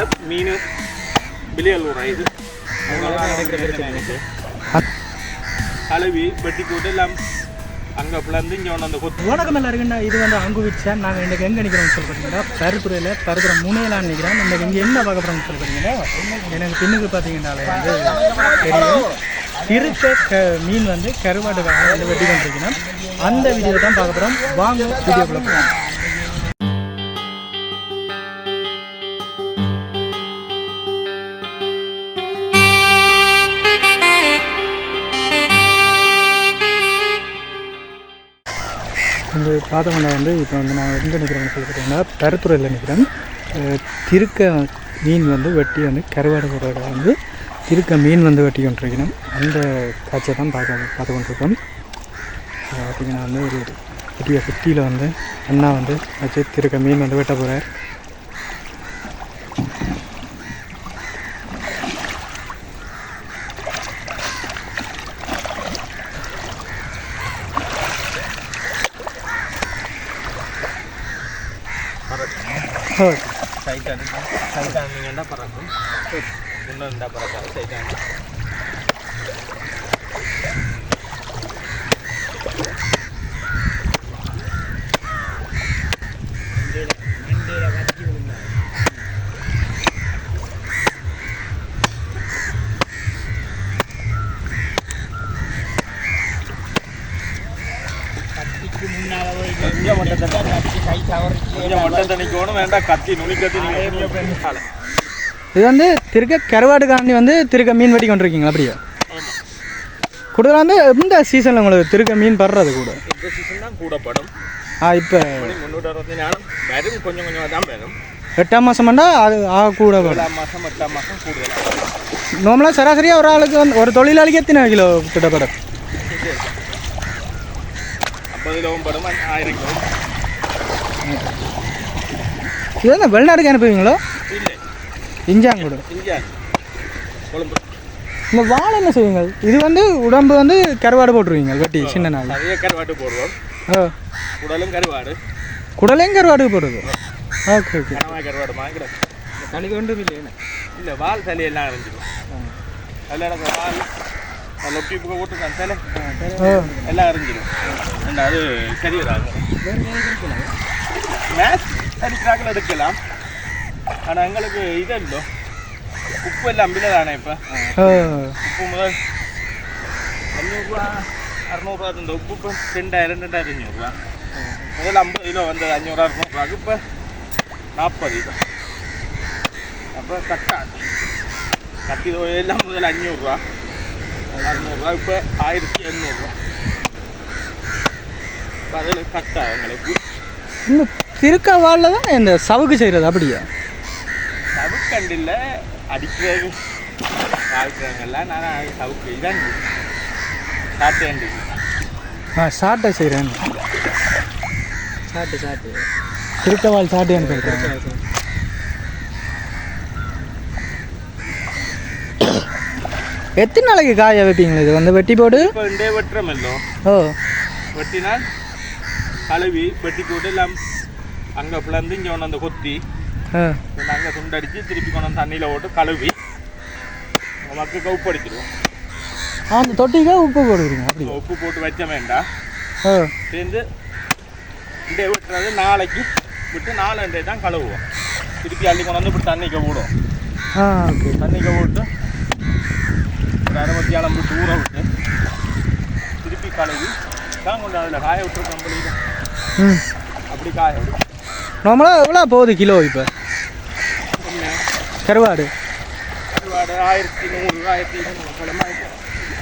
அதனால மீன் விலையல் இது கழுவி வெட்டி போட்டு எல்லாம் அங்கே பிளந்து இங்கே ஒன்று அந்த கொத்து வணக்கம் எல்லாருக்குண்ணா இது வந்து அங்கு வச்சேன். நாங்கள் இன்றைக்கு எங்கே நிற்கிறோம்னு சொல்லி பருத்துறையில் பருத்துற முனையெல்லாம் நிற்கிறோம் இன்றைக்கு இங்கே என்ன பார்க்க போகிறோம்னு சொல்லி பார்த்தீங்கன்னா எனக்கு பின்னுக்கு பார்த்தீங்கன்னாலே வந்து தெரியும். இருக்க க மீன் வந்து கருவாட்டுக்காக வந்து வெட்டி கொண்டிருக்கணும் அந்த வீடியோ தான் பார்க்க போகிறோம் வாங்க வீடியோ போகலாம் இந்த வந்து இப்போ வந்து நான் எங்கே நிற்கிறேன்னு சொல்லி பார்த்தீங்கன்னா பெருத்துறையில் நிற்கிறேன் திருக்க மீன் வந்து வெட்டி வந்து கருவாடு போடுறத வந்து திருக்க மீன் வந்து வெட்டி கொண்டிருக்கணும் அந்த காட்சியை தான் பார்க்க பார்த்து கொண்டிருக்கோம். பார்த்திங்கன்னா பார்த்தீங்கன்னா வந்து ஒரு பெரிய சுற்றியில் வந்து அண்ணா வந்து வச்சு திருக்க மீன் வந்து வெட்ட போகிறார் சைட்டான் சைட்டான் நீங்கள்டா பறக்கும். இன்னும் இருந்தால் பறக்காது சைட்டான் கொஞ்சம் மட்டும் கொஞ்சம் மட்டும் தண்ணிக்கோணும் வேண்டாம் கத்தி நுனி கத்தி நீங்கள் இது வந்து திருக்க கருவாடுக்காண்டி வந்து திருக்க மீன் வெட்டி கொண்டிருக்கீங்களா அப்படியே? கூடுதலாக வந்து இந்த சீசனில் உங்களுக்கு திருக்க மீன் படுறது கூட. இந்த சீசன் தான் கூட கூடப்படும் ஆ இப்போ முன்னூற்றி அறுபத்தி நாளும் வரும் கொஞ்சம் கொஞ்சமாக தான் வரும் எட்டாம் மாதம்னா அது ஆ கூட வரும். ஏழாம் மாதம் எட்டாம் மாதம் கூடுதலாக நார்மலாக சராசரியாக ஒரு ஆளுக்கு வந்து ஒரு தொழிலாளிக்கு எத்தனை கிலோ கிட்டப்படும் ஐம்பது கிலோவும் படும் ஆயிரம் கிலோ இது வந்து வெளிநாட்டுக்கு அனுப்புவீங்களோ இல்லை இஞ்சாங்கூட இங்கே கொழும்பு இந்த வாழை என்ன செய்வீங்க இது வந்து உடம்பு வந்து கருவாடு போட்டுருவீங்க வெட்டி சின்ன நாள் நிறைய கருவாட்டு போடுவோம் ஓ உடலும் கருவாடு குடலையும் கருவாடு போடுறது ஓகே ஓகே கருவாடு வாங்கிடும் தனி கொண்டு இல்லையே இல்லை வால் சளி எல்லாம் அரைஞ்சிடும் அதில் வால் போட்டுருக்கான் சில ஓ எல்லாம் அரைஞ்சிடும் என்ன அது சரி வராது மேட்ச் அடிக்கிறாக்கள் எடுக்கலாம். ஆனால் எங்களுக்கு இது இல்லை. உப்பு எல்லாம் அம்பில தானே இப்போ? உப்பு முதல் அஞ்சூறுரூவா அறநூறுவா இந்த உப்பு இப்போ ரெண்டாயிரம் ரெண்டாயிரத்தி அஞ்சூறுரூவா முதல்ல ஐம்பது கிலோ வந்தது அஞ்சூறு அறுநூறுவாக்கு இப்போ நாற்பது கிலோ. அப்புறம் கட்டா கத்தி எல்லாம் முதல்ல அஞ்சூறுரூவா அறுநூறுவா. இப்போ ஆயிரத்தி எண்ணூறுரூவா இப்போ அதில் கட்டா எங்களுக்கு இந்த திருக்க வாழில் தான் இந்த சவுக்கு செய்கிறது அப்படியா? சவுக்கண்டில் அடிக்கிறது வாழ்க்கிறவங்கெல்லாம் நான் சவுக்கு இதான் சாட்டேண்டி ஆ சாட்டை செய்கிறேன் சாட்டு சாட்டு. திருக்கவாள் சாட்டைன்னு சொல்கிறேன் எத்தனை நாளைக்கு காய வைப்பீங்களா இது? வந்து வெட்டி ரெண்டே வெட்டுறமல்லோ ஓ. வெட்டினால் கழுவி வெட்டி போட்டு எல்லாம் அங்கே பிளந்து இங்கே கொண்டு வந்து கொத்தி நாங்கள் துண்டடிச்சு திருப்பி கொண்டு வந்து தண்ணியில் போட்டு கழுவி மக்கள் கவுப்பு அடிச்சிடுவோம் அந்த தொட்டிக்கா உப்பு போடுவீங்க அப்படி உப்பு போட்டு வச்ச வேண்டாம் சேர்ந்து இந்த வெட்டுறது நாளைக்கு விட்டு நாலண்டே தான் கழுவுவோம் திருப்பி அள்ளி கொண்டு வந்து இப்படி தண்ணிக்க ஓகே தண்ணிக்க போட்டு ஒரு அரை மத்தியானம் விட்டு ஊற விட்டு திருப்பி கழுவி தான் கொண்டு அதில் காய விட்டுருக்கோம் அப்படி காய நார்மலாக எவ்வளோ போகுது கிலோ இப்போ? கருவாடு.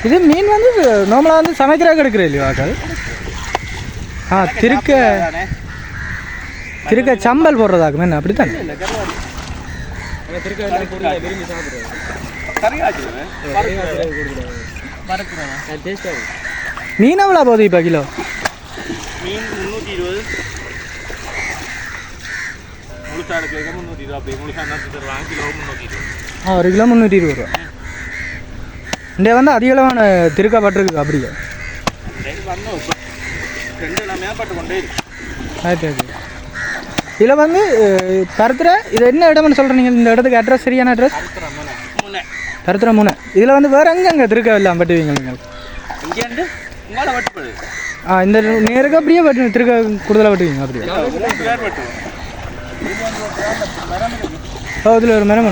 இது மீன் வந்து நார்மலாக வந்து சமைக்கிறதுக்கு எடுக்கிற இல்லையா ஆக்கள்? ஆ திருக்க திருக்க சம்பல் போடுறதாக்கும் என்ன? அப்படி தானே மீன் எவ்வளோ போகுது இப்போ கிலோ? மீன் முந்நூற்றி இருபது முழுசா எடுக்க முந்நூற்றி இருபது அப்படி முழுசா நட்டு தருவாங்க கிலோ முந்நூற்றி இருபது ஆ ஒரு கிலோ முந்நூற்றி இருபது ரூபா இங்கே வந்து அதிகளவான திருக்கப்பட்டிருக்கு அப்படியே ஆயிரத்தி இதில் வந்து தருத்துற இது என்ன இடம்னு சொல்கிறேன் நீங்கள் இந்த இடத்துக்கு அட்ரஸ் சரியான அட்ரஸ் முன்னே தருத்துற மூணு இதில் வந்து வேறு எங்கே அங்கே திருக்க எல்லாம் பட்டுவீங்க நீங்கள் வெட்டுப்படு ஆ இந்த நேருக்கு அப்படியே பட்டு திருக்க கூடுதலாக பட்டுவீங்க அப்படியே. ஓ இதில் ஒரு மரம்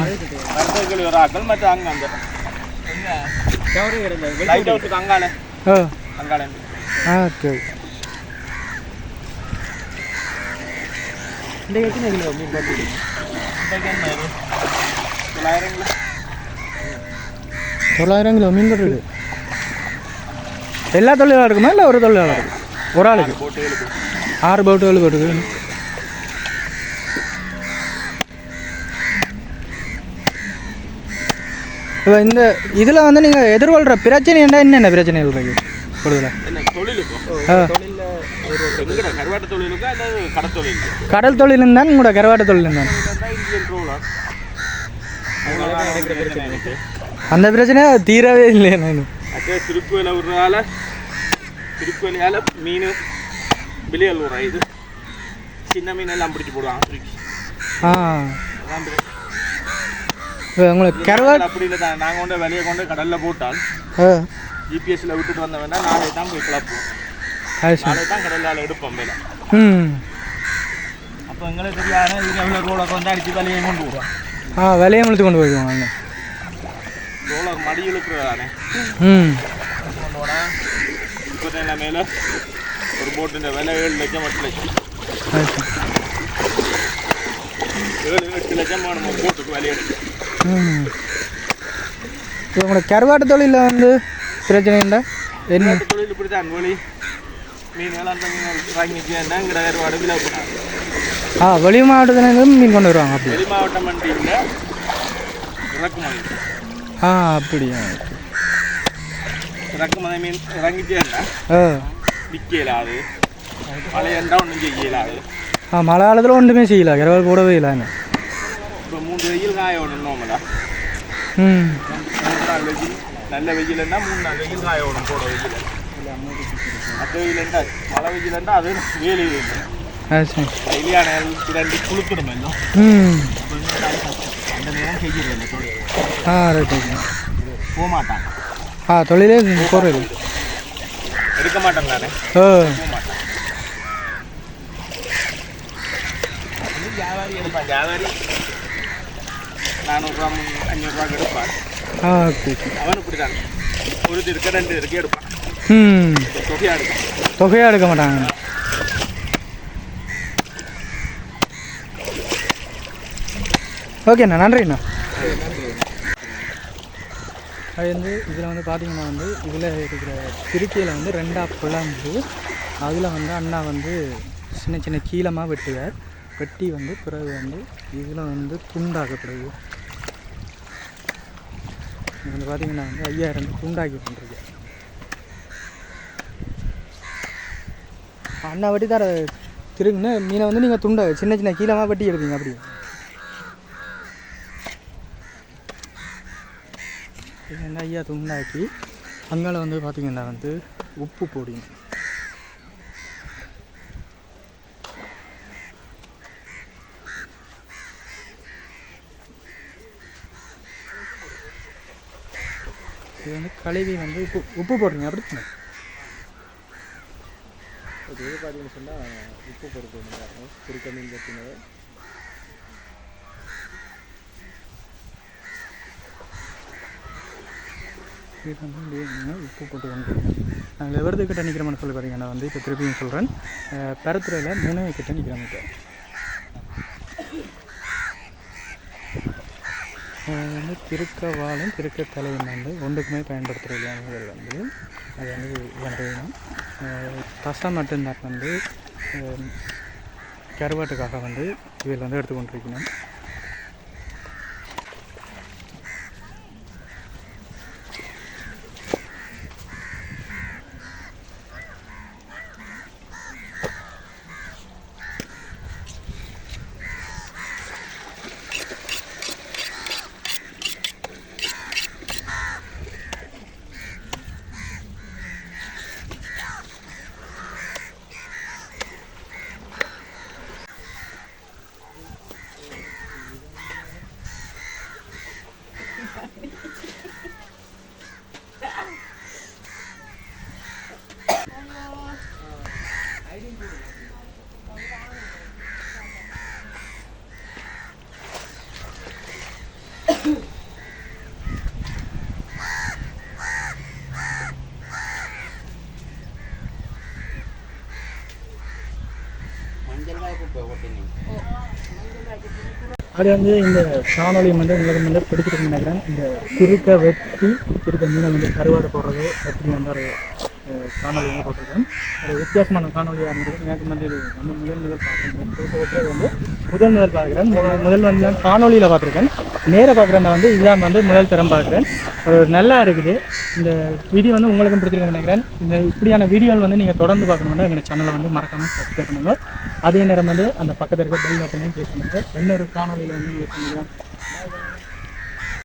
ஓ. ஆ ஓகே எத்தனை கிலோ மீன் தொள்ளாயிரம் கிலோ மீன் இருக்குது எல்லா தொழிலாளர் இருக்குமா இல்லை ஒரு தொழிலாளர் இருக்கு ஒரு ஆளுக்கு? ஆறு போட்டு ஏழு போட்டுக்கு இப்போ இந்த இதில் வந்து நீங்கள் எதிர்கொள்கிற பிரச்சனை என்ன? என்னென்ன பிரச்சனைகள் இருக்கு? கூடுதலாக கடல் தொழிலும் தான் உங்களோட கரவாட்டு தொழிலும் தான். இந்தியன் ட்ரோலர் அந்த பிரச்சனை தீரவே இல்லை நான். அதே திருக்குவலை விடுறதால திருக்குவலையால் மீன் வெளியல் விடுற இது சின்ன மீன் எல்லாம் பிடிச்சி போடுவாங்க தூக்கி ஆ உங்களுக்கு கரவாட் அப்படி இல்லை தான் நாங்கள் கொண்டு வெளியே கொண்டு கடலில் போட்டால் ஜிபிஎஸ்ல விட்டுட்டு வந்த வேணா நாளை தான் போய் சரி நாளை தான் கடலால் எடுப்போம் மேலே ம் அப்போ எங்களுக்கு தெரியாத இது எவ்வளோ ரோலை வந்து அடித்து வெளியே கொண்டு விடுவோம் ஆ விலையை முழுத்து கொண்டு போய்க்குவாங்க ரோலை மடி இழுக்கிறதானே. ம். கொண்டு போனால் இப்போ என்ன மேலே ஒரு போட்டுன்ற விலை ஏழு லட்சம் எட்டு லட்சம் ஏழு எட்டு லட்சம் ஒரு போட்டுக்கு விலை உங்களோட கருவாட்டு தொழிலில் வந்து பிரச்சனை இல்லை. என்ன? தொழில் இப்படி தான் கோழி மீன் மீன் வாங்கிச்சுன்னா இங்கே கருவாடு விலை ஆ வெளி மாவட்டத்துலேருந்து மீன் கொண்டு வருவாங்க வெளி மாவட்ட மண்டியில் இறக்குமதி. ஆ அப்படியா? ஆ விற்க இயலாது மழையண்டா ஒன்றும் செய்ய இயலாது ஆ மழை காலத்தில் ஒன்றுமே செய்யல. கருவாடு போடவே இல்லைன்னு இப்போ மூன்று வெயில் காய விடணும் நோமலா ம். மூணு நாள் வெயில் நல்ல வெயில்னா மூணு நாள் வெயில் காய விடணும் போட வெயில் மற்ற வெயில்ண்டா மழை வெயில்ண்டா அது வேலி வெயில் அது சரி. வெயிலியான ரெண்டு குளுத்துடும் எல்லாம் ம். போக மாட்டாங்க ஆ தொழிலே போகிறது எடுக்க மாட்டேன் நானே வியாபாரி எடுப்பான் வியாபாரி நானூறுரூவா அஞ்சூறுரூவாக்கு எடுப்பான் அவன் இப்படி தான் ஒரு இருக்க ரெண்டு இருக்கு எடுப்பான். தொகையாக எடுப்பான் தொகையாக எடுக்க மாட்டாங்க. ஓகேண்ணா நன்றிண்ணா. அது வந்து இதில் வந்து பார்த்தீங்கன்னா வந்து இதில் இருக்கிற திருச்சியில் வந்து ரெண்டாக பிளந்து அதில் வந்து அண்ணா வந்து சின்ன சின்ன கீழமாக வெட்டுவார் வெட்டி வந்து பிறகு வந்து இதில் வந்து துண்டாக்கப்படுது இது வந்து பார்த்தீங்கன்னா வந்து ஐயாயிரம் துண்டாக்கி பண்ணுறது அண்ணா வெட்டி தர திரும்பின மீனை வந்து நீங்கள் துண்டை சின்ன சின்ன கீழமாக வெட்டி எடுப்பீங்க அப்படி இது துண்டாக்கி அங்கால வந்து பார்த்தீங்கன்னா வந்து உப்பு போடுங்க இது வந்து கழுவி வந்து உப்பு உப்பு போடுறீங்க அப்படி தானே? இது பார்த்தீங்கன்னு சொன்னால் உப்பு பொறுப்பு குறுக்க மீன் பார்த்தீங்கன்னா வந்து நீங்கள் உப்பு போட்டு கொண்டு நாங்கள் எவரது நிற்கிறோம்னு சொல்லி பார்த்தீங்கன்னா வந்து இப்போ திருப்பியும் சொல்கிறேன் பெறத்துறையில் முனைய கிட்ட நிற்கிறோம் இப்போ வந்து திருக்க வாழும் திருக்க வந்து ஒன்றுக்குமே பயன்படுத்துகிறது வந்து அது வந்து பண்ணுறதுனா தசை மட்டும்தான் வந்து கருவாட்டுக்காக வந்து இதில் வந்து எடுத்துக்கொண்டிருக்கணும் அது வந்து இந்த காணொளி வந்து உங்களுக்கு வந்து பிடிச்சிருக்கு நினைக்கிறேன். இந்த திருக்க வெட்டி திருக்க மீனை வந்து கருவாடு போடுறது எப்படி வந்து ஒரு காணொலி வந்து போட்டிருக்கேன். ஒரு வித்தியாசமான காணொலியாக இருந்தது. எனக்கு வந்து இது வந்து முதல் முதல் பார்க்குறேன் வெட்டுறது வந்து முதல் முதல் பார்க்குறேன். முதல் முதல் வந்து நான் காணொலியில் பார்த்துருக்கேன். நேராக பார்க்குறேன். வந்து இதுதான் வந்து முதல் தரம் பார்க்குறேன். ஒரு நல்லா இருக்குது. இந்த வீடியோ வந்து உங்களுக்கும் பிடிச்சிருக்கேன் நினைக்கிறேன். இந்த இப்படியான வீடியோவில் வந்து நீங்கள் தொடர்ந்து பார்க்கணும்னா எங்கள் சேனலை வந்து மறக்காமல் சப்ஸ்கிரைப் பண்ணுங்கள் அதே நேரம் வந்து அந்த பக்கத்தில் இருக்க பெல் பட்டனையும் கிளிக் பண்ணுங்க. இன்னொரு காணொலியில் வந்து மீட்